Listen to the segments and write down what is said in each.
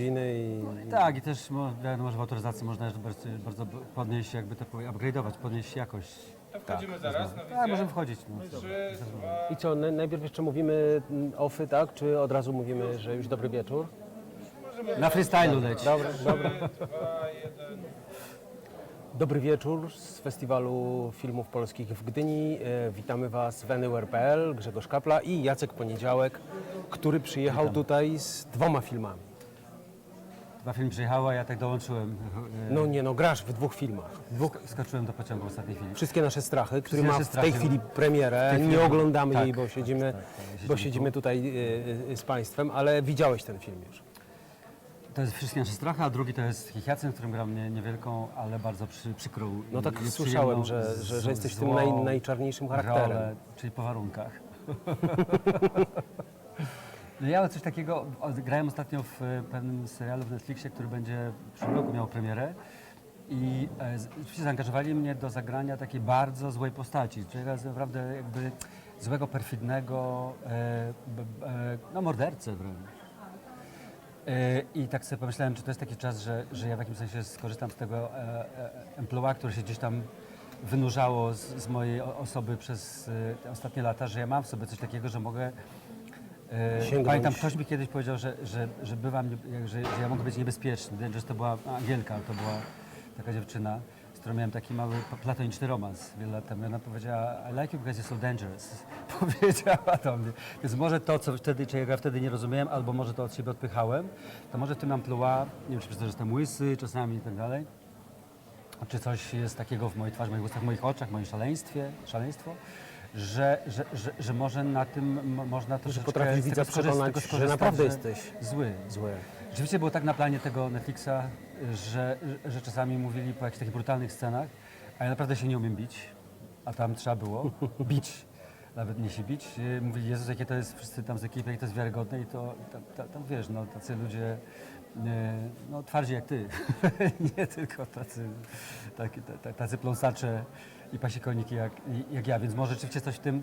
godziny i... Tak, i też mo- wiadomo, że w autoryzacji można jeszcze bardzo, bardzo podnieść, jakby to powiedzieć, upgrade'ować, podnieść jakość. To wchodzimy zaraz na Tak, wizję. możemy wchodzić. No. Trzy, dwa, I co, na- najpierw jeszcze mówimy mm, ofy, tak? Czy od razu mówimy, że już dobry wieczór? Na freestylu leć. Dobra, dobra. dwa, jeden. Dobry wieczór z Festiwalu Filmów Polskich w Gdyni. E, witamy Was w Anywhere.pl, Grzegorz Kapla i Jacek Poniedziałek, który przyjechał tutaj z dwoma filmami. Dwa filmy przyjechały, a ja tak dołączyłem. E, No nie no, grasz w dwóch filmach. Dwóch skoczyłem do pociągu w ostatniej chwili. Wszystkie nasze strachy, który ma w tej chwili premierę. Tej Nie oglądamy tak, jej, bo tak, siedzimy, tak, tak, bo siedzimy tutaj e, e, z Państwem, ale widziałeś ten film już. To jest Wszystkie nasze strachy, a drugi to jest Hichiacyn, w którym gram nie, niewielką, ale bardzo przy, przykrą. No tak słyszałem, że, że, że jesteś tym naj, najczarniejszym charakterem. Rolę, czyli po warunkach. No ja coś takiego, grałem ostatnio w e, pewnym serialu w Netflixie, który będzie w przyszłym roku miał premierę i e, zaangażowali mnie do zagrania takiej bardzo złej postaci, czyli naprawdę jakby złego, perfidnego, e, b, b, e, no mordercę wręcz. E, I tak sobie pomyślałem, czy to jest taki czas, że, że ja w jakimś sensie skorzystam z tego e, e, emploi, które się gdzieś tam wynurzało z, z mojej osoby przez e, te ostatnie lata, że ja mam w sobie coś takiego, że mogę. E, Sięgnąć. pamiętam, ktoś mi kiedyś powiedział, że, że, że bywam, że, że ja mogę być niebezpieczny. Dangerous to była Angielka, to była taka dziewczyna, z którą miałem taki mały platoniczny romans wiele lat temu. I ona powiedziała, I like you because you're so dangerous. Powiedziała do mnie. Więc może to, co wtedy, czego ja wtedy nie rozumiałem, albo może to od siebie odpychałem, to może w tym amplua, nie wiem, czy przez to, że jestem łysy czasami i tak dalej, czy coś jest takiego w mojej twarzy, w moich ustach, w moich oczach, w moim szaleństwie, szaleństwo, że, że, że, że może na tym można potrafisz z tego widza przekonać, że naprawdę jesteś zły. Złe. Rzeczywiście było tak na planie tego Netflixa, że, że, że czasami mówili po jakichś takich brutalnych scenach, a ja naprawdę się nie umiem bić, a tam trzeba było bić, nawet nie się bić. Mówili, Jezus, jakie to jest, wszyscy tam z ekipy, jakie to jest wiarygodne i to tam, tam, tam wiesz, no tacy ludzie, no twardzi jak ty, nie tylko tacy, tacy pląsacze i pasikoniki jak, jak ja, więc może rzeczywiście coś w tym,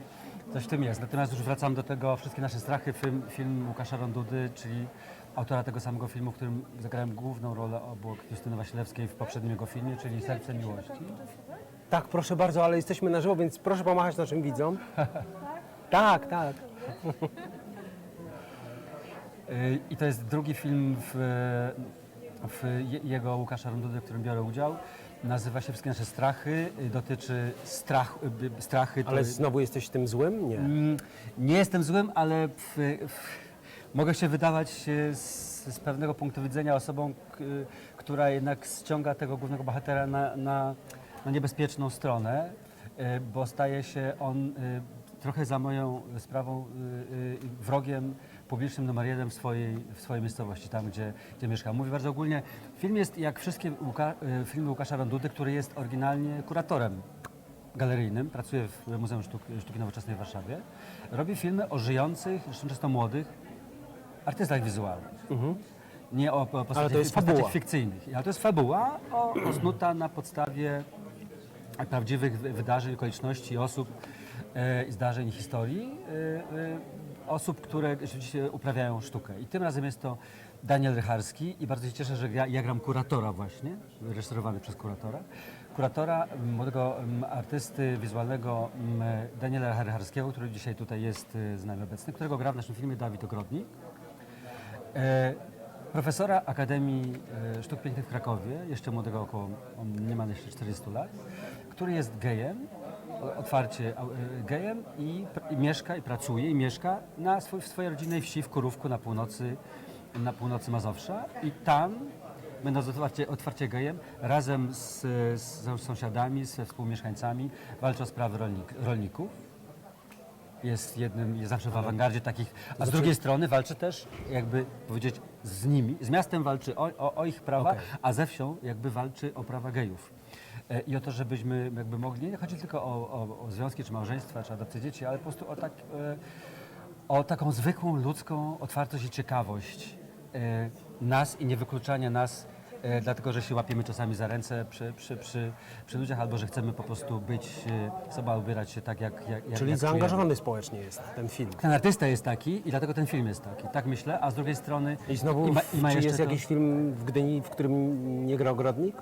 coś w tym jest. Natomiast już wracam do tego Wszystkie nasze strachy, film, film Łukasza Rondudy, czyli autora tego samego filmu, w którym zagrałem główną rolę obok Justyny Wasilewskiej w poprzednim jego filmie, czyli Serce Miłości. Tak, proszę bardzo, ale jesteśmy na żywo, więc proszę pomachać naszym widzom. tak, tak. Y, I to jest drugi film w, w je- jego Łukasza Rondudy, w którym biorę udział. Nazywa się Wszystkie nasze strachy. Y, Dotyczy strach, y, strachy. to Ale znowu jesteś tym złym? Nie. Mm, Nie jestem złym, ale w, w, mogę się wydawać z, z pewnego punktu widzenia osobą, która jednak ściąga tego głównego bohatera na, na, na niebezpieczną stronę, bo staje się on trochę za moją sprawą e, e, wrogiem publicznym numer jeden w swojej, w swojej miejscowości, tam gdzie, gdzie mieszkam. Mówię bardzo ogólnie. Film jest jak wszystkie Łuka, e, filmy Łukasza Rondudy, który jest oryginalnie kuratorem galeryjnym, pracuje w Muzeum Sztuk, Sztuki Nowoczesnej w Warszawie. Robi filmy o żyjących, zresztą często młodych, artystach wizualnych. Nie o, o postaciach, Ale to jest postaciach fikcyjnych. Ale to jest fabuła o, osnuta na podstawie prawdziwych wy- wydarzeń, okoliczności, osób, e, i zdarzeń, historii, e, e, osób, które rzeczywiście uprawiają sztukę. I tym razem jest to Daniel Rycharski i bardzo się cieszę, że ja, ja gram kuratora właśnie, reżyserowany przez kuratora. Kuratora, młodego artysty wizualnego Daniela Rycharskiego, który dzisiaj tutaj jest z nami obecny, którego gra w naszym filmie Dawid Ogrodnik. Profesora Akademii Sztuk Pięknych w Krakowie, jeszcze młodego około, on nie ma jeszcze 40 lat, który jest gejem, otwarcie e, gejem i, i mieszka i pracuje i mieszka na swój, w swojej rodzinnej wsi w Kurówku na północy, na północy Mazowsza i tam będąc otwarcie, otwarcie gejem, razem z, z sąsiadami, ze współmieszkańcami walczy o sprawy rolnik, rolników jest jednym, jest zawsze w awangardzie takich, a z drugiej strony walczy też, jakby powiedzieć, z nimi, z miastem walczy o, o, o ich prawa, Okej. a ze wsią jakby walczy o prawa gejów. E, I o to, żebyśmy jakby mogli, nie chodzi tylko o, o, o związki, czy małżeństwa, czy adopcję dzieci, ale po prostu o, tak, e, o taką zwykłą ludzką otwartość i ciekawość e, nas i niewykluczanie nas dlatego że się łapiemy czasami za ręce przy, przy, przy, przy ludziach, albo że chcemy po prostu być sobą, ubierać się tak, jak, jak Czyli jak czujemy. zaangażowany społecznie jest ten film. Ten artysta jest taki i dlatego ten film jest taki. Tak myślę, a z drugiej strony... I znowu, i ma, i ma czy jest to- jakiś film w Gdyni, w którym nie gra ogrodnik?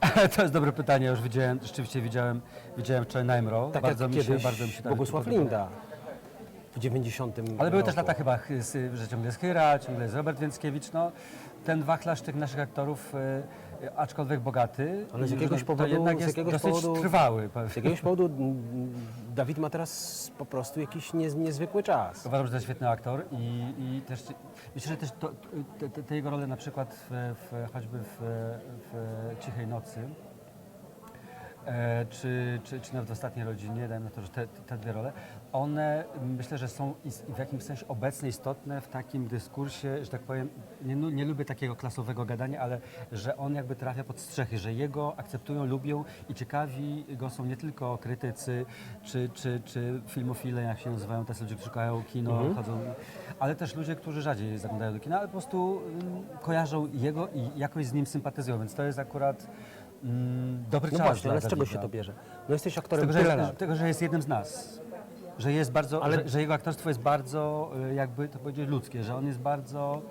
to jest dobre pytanie, już widziałem, rzeczywiście widziałem, widziałem wczoraj Najmro. Tak bardzo jak mi się, bardzo mi się tak Bogusław. Linda w 90 Ale były też roku. lata chyba, że ciągle jest Chyra, ciągle jest Robert Więckiewicz. No, ten wachlarz tych naszych aktorów, e, aczkolwiek bogaty, Ale z jakiegoś to powodu- jednak z jest jakiegoś dosyć powodu- trwały. Z jakiegoś powodu mm, Dawid ma teraz po prostu jakiś niez, niezwykły czas. Uważam, że to jest świetny aktor i, i też myślę, że też to, te, te, jego role na przykład w, w, choćby w, w Cichej Nocy, e, czy, czy, czy nawet w Ostatniej Rodzinie, dajmy na to, że te, te dwie role, one myślę, że są w jakimś sensie obecne, istotne w takim dyskursie, że tak powiem, nie, nie lubię takiego klasowego gadania, ale że on jakby trafia pod strzechy, że jego akceptują, lubią i ciekawi go są nie tylko krytycy, czy, czy, czy filmofile, jak się nazywają, tacy ludzie, którzy szukają kino, chodzą, ale też ludzie, którzy rzadziej zaglądają do kina, ale po prostu mm, kojarzą jego i jakoś z nim sympatyzują, więc to jest akurat mm, dobry No czas właśnie, dla ale z czego Dawida. się to bierze? No jesteś Z aktorem tego, że tyle jest, lat. tego, że jest jednym z nas. Że jest bardzo, Ale- że, że jego aktorstwo jest bardzo, y, jakby to powiedzieć, ludzkie, że on jest bardzo...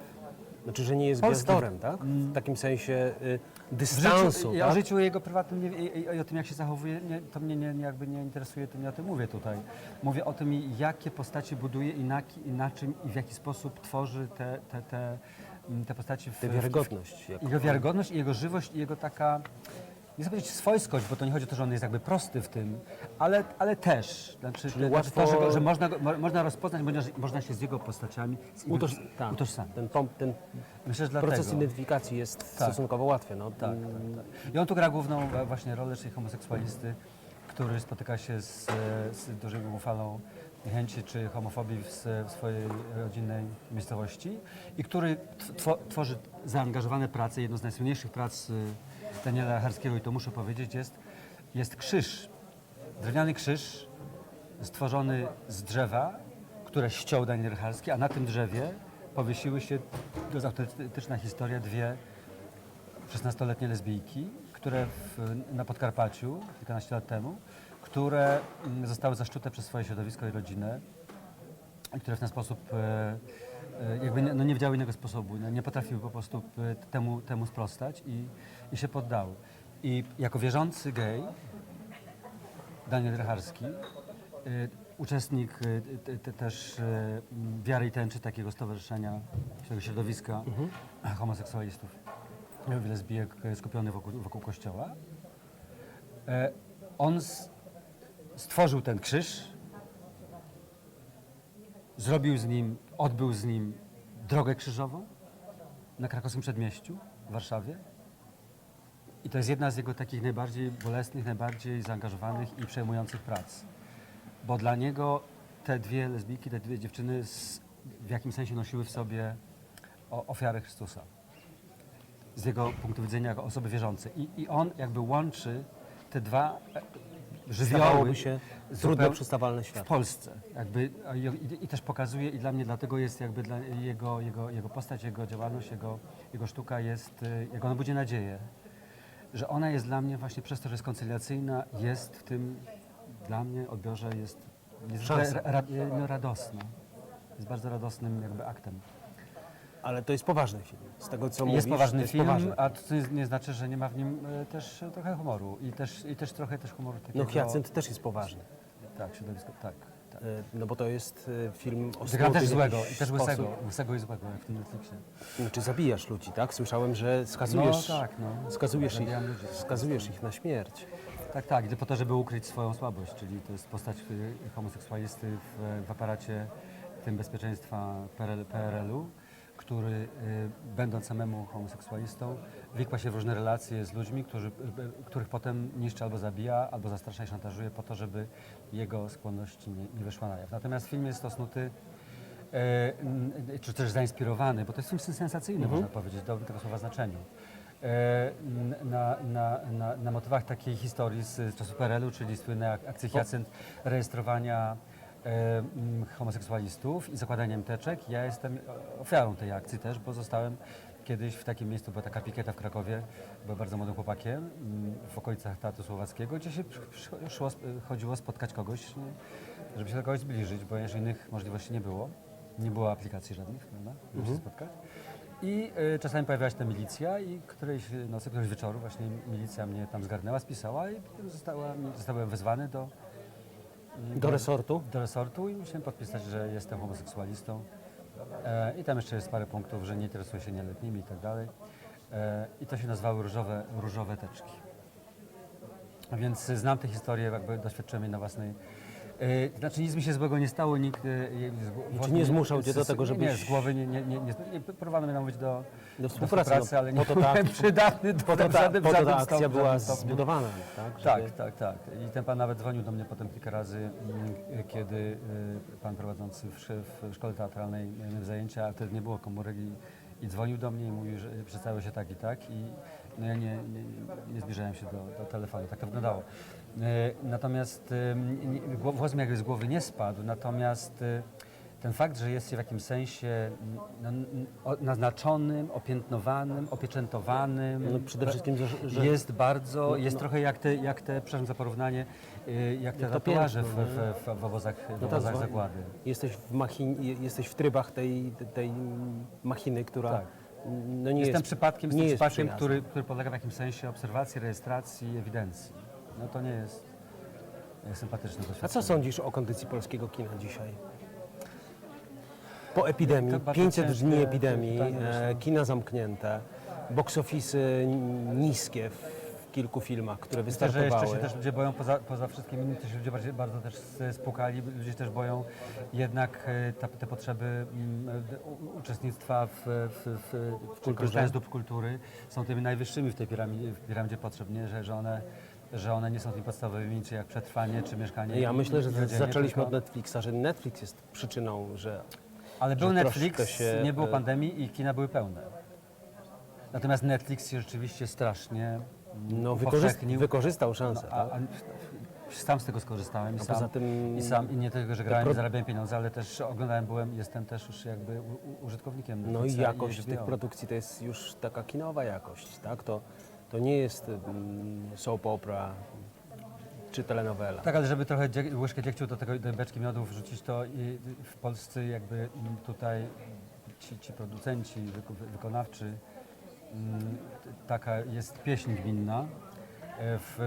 Znaczy, że nie jest Polski. gwiazdorem, tak? W takim sensie y, W dystansu, życiu, o tak? życiu jego prywatnym nie, i, i, i o tym, jak się zachowuje, nie, to mnie nie, nie, jakby nie interesuje, to nie o tym mówię tutaj. Mówię o tym, jakie postacie buduje i na, i na czym i w jaki sposób tworzy te, te, te, mm, te postaci. W, Tę wiarygodność. Jak... Jego wiarygodność i jego żywość i jego taka, nie chcę powiedzieć swojskość, bo to nie chodzi o to, że on jest jakby prosty w tym, ale, ale też. Znaczy, Czyli znaczy łatwo- to, że, go- że można, go, mo, można rozpoznać, można, można się z jego postaciami z Utoż... tak. utożsamić. Ten, pom- ten Myślę, że proces dlatego. identyfikacji jest Tak. stosunkowo łatwy. No. Tak, tak, tak. I on tu gra główną wa- właśnie rolę, czyli homoseksualisty, który spotyka się z, z dużą falą niechęci czy homofobii w, w swojej rodzinnej miejscowości i który tw- two, tworzy zaangażowane prace. Jedną z najsłynniejszych prac y, Daniela Harskiego, i to muszę powiedzieć, jest, jest krzyż, drewniany krzyż stworzony z drzewa, które ściął Daniel Harski, a na tym drzewie powiesiły się, to jest autentyczna historia, dwie 16-letnie lesbijki, które w, na Podkarpaciu kilkanaście lat temu, które mm, zostały zaszczute przez swoje środowisko i rodzinę które w ten sposób e, e, jakby nie, no nie wiedziały innego sposobu, no nie potrafiły po prostu e, temu, temu sprostać i, i się poddały. I jako wierzący gej Daniel Rycharski, uczestnik te, te, też Wiary i Tęczy, takiego stowarzyszenia, takiego środowiska homoseksualistów i lesbijek y, skupionych wokół, wokół kościoła. E, On stworzył ten krzyż, zrobił z nim, odbył z nim drogę krzyżową na krakowskim przedmieściu w Warszawie. I to jest jedna z jego takich najbardziej bolesnych, najbardziej zaangażowanych i przejmujących prac. Bo dla niego te dwie lesbijki, te dwie dziewczyny w jakimś sensie nosiły w sobie o, ofiarę Chrystusa. Z jego punktu widzenia jako osoby wierzącej. I, I on jakby łączy te dwa e, żywioły się trudno zupeł- przystawalne w świat. Polsce. Jakby, i, i, też pokazuje, i dla mnie dlatego jest jakby dla jego, jego, jego postać, jego działalność, jego, jego sztuka jest, y, jak ona budzi nadzieję, że ona jest dla mnie właśnie przez to, że jest koncyliacyjna, jest w tym dla mnie odbiorze jest Szansa. ra, ra, no, radosna. Jest bardzo radosnym jakby aktem. Ale to jest poważny film. Z tego, co jest mówisz, poważny jest film, poważny. a to nie, znaczy, że nie ma w nim e, też e, trochę humoru i też, i też trochę też humoru takiego... No Hyacynt też jest poważny. Tak, środowisko, tak. tak. Y, No bo to jest y, film o Gra też złego, i też łysego, łysego i złego, jak w tym Netflixie. Czy zabijasz ludzi, tak? Słyszałem, że skazujesz, No tak, no. skazujesz, ich, ludzi. skazujesz ich na śmierć. Tak, tak, po to, żeby ukryć swoją słabość, czyli to jest postać y, homoseksualisty w, w aparacie tym bezpieczeństwa PRL, PRL-u, który y, będąc samemu homoseksualistą wikła się w różne relacje z ludźmi, którzy, y, których potem niszczy albo zabija, albo zastrasza i szantażuje po to, żeby jego skłonności nie, nie wyszła na jaw. Natomiast film jest osnuty e, n- czy też zainspirowany, bo to jest film sensacyjny, można powiedzieć, w dobrym tego słowa znaczeniu. Na, na, na, na motywach takiej historii z, z czasów PRL-u, czyli słynnej ak- akcji Hyacynt, rejestrowania homoseksualistów i zakładaniem teczek. Ja jestem ofiarą tej akcji też, bo zostałem kiedyś w takim miejscu była taka pikieta w Krakowie, byłem bardzo młodym chłopakiem w okolicach Teatru Słowackiego, gdzie się szło, chodziło spotkać kogoś, nie, żeby się do kogoś zbliżyć, bo jeszcze innych możliwości nie było. Nie było aplikacji żadnych, prawda, żeby się spotkać. I y, czasami pojawiała się ta milicja i którejś nocy, któregoś wieczoru właśnie milicja mnie tam zgarnęła, spisała i potem została, zostałem wezwany do, Do resortu? do resortu i musiałem podpisać, że jestem homoseksualistą. E, I tam jeszcze jest parę punktów, że nie interesuję się nieletnimi i tak dalej. E, I to się nazywały różowe, różowe teczki. Więc znam tę historię, jakby doświadczyłem jej na własnej... E, Znaczy nic mi się złego nie stało, nikt... Znaczy nie zmuszał cię do tego, Nie, żebyś- z głowy nie, nie, nie, nie, nie próbowano mnie namówić do, Do współpracy, no, ale nie to ta- byłem przydatny do Po to ta, żadnym- po w to ta żadnym akcja była zbudowana, tak? Tak, Żeby- tak, tak. I ten pan nawet dzwonił do mnie potem kilka razy, mm, kiedy y, pan prowadzący w, w szkole teatralnej miałem zajęcia, a wtedy nie było komórek i, i dzwonił do mnie i mówił, że przedstawił się tak i tak i no ja nie, nie, nie zbliżałem się do, do telefonu, tak to wyglądało. Y, Natomiast gło- włos mi jakby z głowy nie spadł, natomiast y, ten fakt, że jest się w jakimś sensie no, naznaczonym, opiętnowanym, opieczętowanym, No przede wszystkim, że- że- jest bardzo, No, jest no. trochę jak te, jak te, przepraszam za porównanie, jak te tatuaże w, w, w, w obozach, w No tak, obozach zwa- zagłady. Jesteś w, machin, jesteś w trybach tej, tej machiny, która Tak. no nie Jestem jest, przypadkiem, nie jestem jest przypadkiem który, który podlega w jakimś sensie obserwacji, rejestracji, ewidencji. No to nie jest sympatyczne A doświadczenie. co sądzisz o kondycji polskiego kina dzisiaj? Po epidemii, To bardzo 500 ciężkie dni epidemii, pytanie, e, kina zamknięte, box office'y niskie w kilku filmach, które Myślę, że wystartowały. jeszcze się też ludzie boją, poza, poza wszystkim innymi, to się ludzie bardziej, bardzo też s- spłukali, ludzie się też boją jednak e, ta, te potrzeby mm, u- uczestnictwa w, w, w, w kulturze. korzystając z dóbr kultury są tymi najwyższymi w tej piramidzie, w piramidzie potrzeb, nie? Że, że, one, że one nie są tymi podstawowymi, czy jak przetrwanie, czy mieszkanie. Ja i- myślę, że i zaczęliśmy tylko- od Netflixa, że Netflix jest przyczyną, że Ale był że Netflix, się, nie było e, pandemii i kina były pełne. Natomiast Netflix się rzeczywiście strasznie no, wykorzyst, upowszechnił. wykorzystał szansę. A, tak? a, sam z tego skorzystałem i A sam, tym i sam i nie tylko, że grałem pro- i zarabiałem pieniądze, ale też oglądałem, byłem, jestem też już jakby u, u, użytkownikiem No i jakość tych HBO. produkcji to jest już taka kinowa jakość, tak? To, to nie jest mm, soap opera czy telenowela. Tak, ale żeby trochę łyżkę dziegciu do tego do beczki miodu wrzucić, to i w Polsce jakby mm, tutaj ci, ci producenci wyko, wykonawczy, mm, taka jest pieśń gminna, e, w,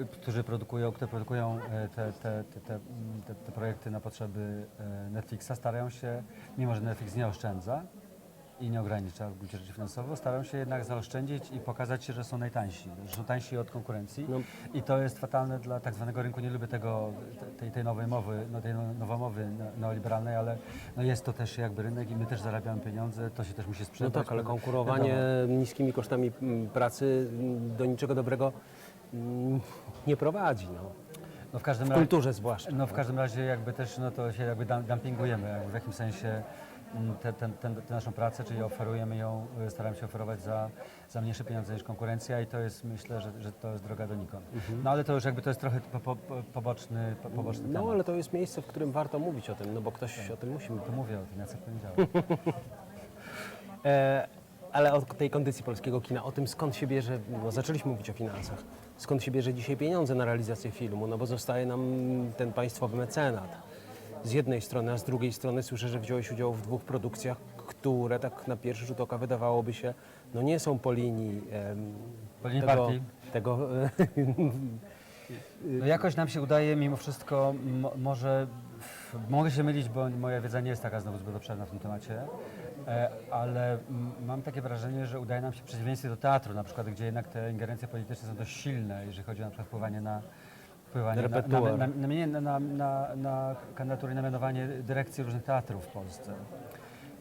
y, którzy produkują, które produkują e, te, te, te, te, te, te projekty na potrzeby e, Netflixa, starają się, mimo że Netflix nie oszczędza i nie ogranicza w gruncie rzeczy finansowo, starają się jednak zaoszczędzić i pokazać się, że są najtańsi, że są tańsi od konkurencji. No. I to jest fatalne dla tak zwanego rynku. Nie lubię tego, tej, tej nowej mowy, no, tej no- nowomowy ne- neoliberalnej, ale no jest to też jakby rynek i my też zarabiamy pieniądze, to się też musi No sprzedać. tak, ale konkurowanie Wiadomo. niskimi kosztami mm, pracy mm, do niczego dobrego mm, nie prowadzi. No. No w każdym W razie, kulturze zwłaszcza. no w każdym razie jakby też no to się jakby dumpingujemy, jakby w jakimś sensie tę te, te, tę naszą pracę, czyli oferujemy ją, y, staramy się oferować za, za mniejsze pieniądze niż konkurencja i to jest myślę, że, że to jest droga donikąd. No ale to już jakby to jest trochę po, po, po, poboczny, po, poboczny No temat. ale to jest miejsce, w którym warto mówić o tym, no bo ktoś o tym musi mówić. To mówię o tym, Jacek Poniedziałek. E, ale o tej kondycji polskiego kina, o tym skąd się bierze, no zaczęliśmy mówić o finansach, skąd się bierze dzisiaj pieniądze na realizację filmu, no bo zostaje nam ten państwowy mecenat. Z jednej strony, a z drugiej strony słyszę, że wziąłeś udział w dwóch produkcjach, które tak na pierwszy rzut oka wydawałoby się, no nie są po linii, em, Po linii tego, partii. tego No jakoś nam się udaje mimo wszystko, mo, może mogę się mylić, bo moja wiedza nie jest taka znowu zbyt obszerna w tym temacie, e, ale mam takie wrażenie, że udaje nam się w przeciwieństwie do teatru na przykład, gdzie jednak te ingerencje polityczne są dość silne, jeżeli chodzi o na przykład wpływanie na na, na, na, na, na, na, na, na kandydatury i na mianowanie dyrekcji różnych teatrów w Polsce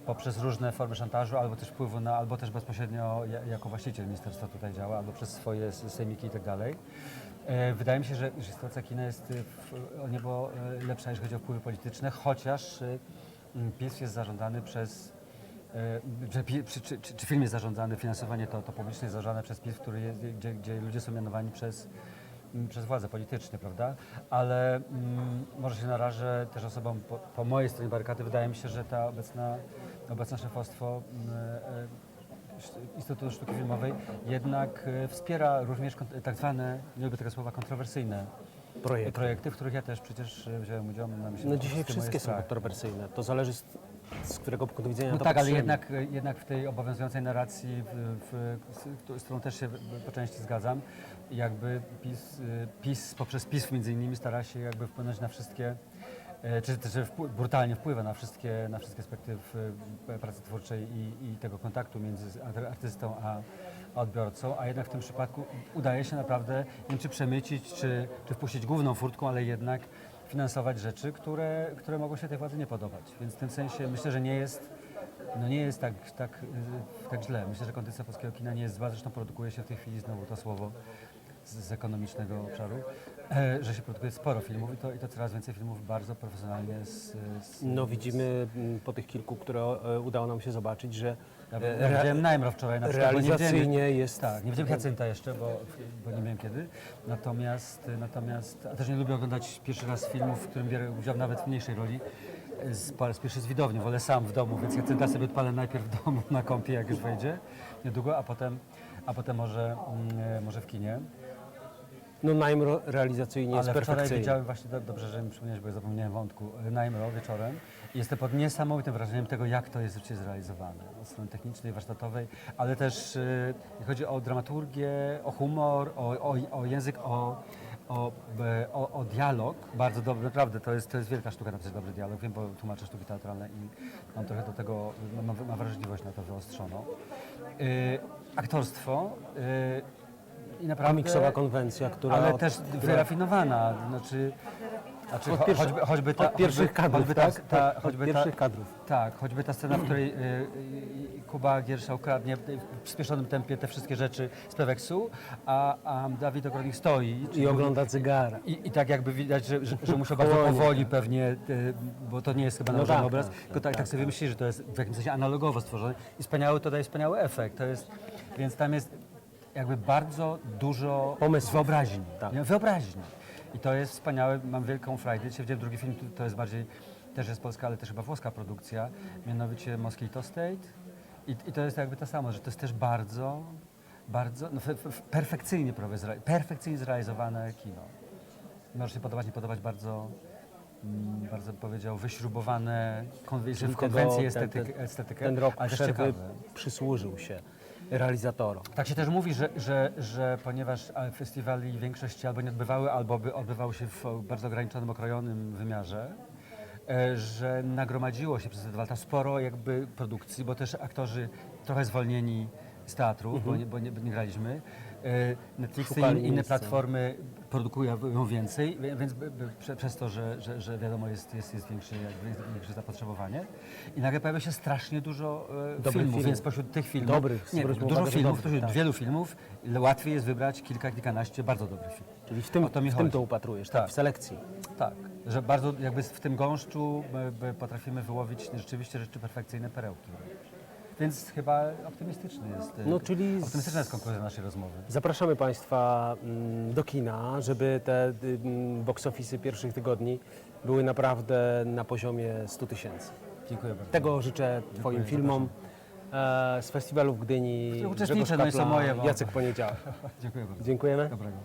poprzez różne formy szantażu, albo też wpływu na, albo też bezpośrednio ja- jako właściciel ministerstwa tutaj działa, albo przez swoje sejmiki i tak dalej. E, Wydaje mi się, że, że sytuacja kina jest w, o niebo e, lepsza, jeśli chodzi o wpływy polityczne, chociaż PiS jest zarządzany przez e, że czy, czy, czy, film jest zarządzany, finansowanie to, to publiczne jest zarządzane przez PiS, który jest, gdzie, gdzie ludzie są mianowani przez, przez władze politycznie, prawda? Ale mm, może się narażę też osobom po, po mojej stronie barykady. Wydaje mi się, że ta obecna, obecne szefostwo mm, e, Instytutu Sztuki Filmowej jednak e, wspiera również kont- tak zwane, nie lubię tego słowa, kontrowersyjne Projekt. projekty, w których ja też przecież e, wziąłem udział. Mam na myśli No dzisiaj wszystkie są kontrowersyjne. To zależy z, którego punktu widzenia No to tak, ale patrzymy. jednak, jednak w tej obowiązującej narracji, w, w, z którą też się po części zgadzam, jakby PiS, y, PiS poprzez PiS między innymi stara się jakby wpłynąć na wszystkie, e, czy też brutalnie wpływa na wszystkie, na wszystkie aspekty pracy twórczej i, i tego kontaktu między arty- artystą a a odbiorcą, a jednak w tym przypadku udaje się naprawdę, nie wiem czy przemycić, czy, czy wpuścić główną furtką, ale jednak finansować rzeczy, które, które mogą się tej władzy nie podobać. Więc w tym sensie myślę, że nie jest no nie jest tak, tak, y, tak źle. Myślę, że kondycja polskiego kina nie jest zła. Zresztą produkuje się w tej chwili znowu to słowo z, z ekonomicznego obszaru, że się produkuje sporo filmów i to, i to coraz więcej filmów bardzo profesjonalnie z, z No widzimy mm, po tych kilku, które e, udało nam się zobaczyć, że Ja, e, ja re- widziałem Najmro wczoraj na przykład. bo nie realizacyjnie widziałem- jest... Tak, nie widziałem Hacynta jeszcze, bo, bo nie wiem kiedy. Natomiast, natomiast a też nie lubię oglądać pierwszy raz filmów, w którym biorę udział nawet w mniejszej roli. Z, po raz pierwszy z widowni, wolę sam w domu, więc Hacynta sobie odpalę najpierw w domu na kąpie, jak już wejdzie, niedługo, a potem, a potem może, mm, może w kinie. No Najmro realizacyjnie jest Ale wczoraj perfekcyjny. widziałem właśnie, do, dobrze, że mi przypomniałeś, bo ja zapomniałem wątku, Najmro wieczorem jestem pod niesamowitym wrażeniem tego, jak to jest rzeczywiście zrealizowane. Od strony technicznej, warsztatowej, ale też y, chodzi o dramaturgię, o humor, o, o, o język, o, o, e, o, o dialog, bardzo dobry, naprawdę, to jest, to jest wielka sztuka napisać dobry dialog, wiem, bo tłumaczę sztuki teatralne i mam trochę do tego, mam, mam wrażliwość na to wyostrzoną. Y, aktorstwo, y, i naprawdę... Komiksowa konwencja, która... Ale od- też wyrafinowana, znaczy, znaczy Od pierwszy- choćby, choćby ta, od pierwszych kadrów, choćby ta, tak? ta, choćby pierwszych ta, kadrów. Tak, choćby ta scena, w której y, y, Kuba Giersza ukradnie w przyspieszonym tempie te wszystkie rzeczy z Peweksu, a, a Dawid Ogrodnik stoi. I ogląda cygara. I, I tak jakby widać, że, że, że musiał bardzo Powoli. pewnie, y, bo to nie jest chyba No nałożony tak, obraz, tak, tylko tak, tak sobie myśli, że to jest w jakimś sensie analogowo stworzone i wspaniały, to daje wspaniały efekt. To jest, więc tam jest jakby bardzo dużo Pomysłów. wyobraźni. Tak. Wyobraźni. I to jest wspaniałe, mam wielką frajdę. Dzisiaj widziałem drugi film, to- jest bardziej, też jest polska, ale też chyba włoska produkcja, mianowicie Mosquito State. I, I to jest jakby to samo, że to jest też bardzo, bardzo, no, perfekcyjnie, perfekcyjnie zrealizowane kino. Może się podobać, nie podobać bardzo, mm, bardzo powiedział, wyśrubowane Czyli w konwencji estetyk, ten- estetykę, Ten rok ale przerwy przysłużył się realizatorom. Tak się też mówi, że, że, że ponieważ e, festiwali w większości albo nie odbywały, albo by odbywały się w bardzo ograniczonym, okrojonym wymiarze, e, że nagromadziło się przez te dwa lata sporo jakby produkcji, bo też aktorzy trochę zwolnieni z teatru, bo, nie, bo nie, nie graliśmy. E, Netflix i Szukali inne miejsca. platformy produkują więcej, więc prze, przez to, że, że, że wiadomo jest, jest, jest większe, jakby jest większe zapotrzebowanie. I nagle pojawia się strasznie dużo e, Dobrych filmów, filmów. więc spośród tych filmów, Dobrych, nie, zwróćmy dużo uwagę, że filmów, dobrych, tak. wielu filmów, łatwiej jest wybrać kilka, kilkanaście bardzo dobrych filmów. Czyli w tym, O to mi w tym chodzi. to upatrujesz, tak. Tak. w selekcji. Tak, że bardzo jakby w tym gąszczu e, e, potrafimy wyłowić rzeczywiście rzeczy perfekcyjne, perełki. Więc chyba optymistyczny jest, e, No, czyli optymistyczna jest konkluzja naszej rozmowy. Zapraszamy Państwa mm, do kina, żeby te mm, box office'y pierwszych tygodni były naprawdę na poziomie 100 tysięcy. Dziękuję bardzo. Tego życzę Twoim Dziękuję, filmom e, z festiwalu w Gdyni. uczestniczę, Grzegorz no i są Kapla, moje, bo- Jacek Poniedziałek. Dziękuję bardzo. Dziękujemy. Dobrego.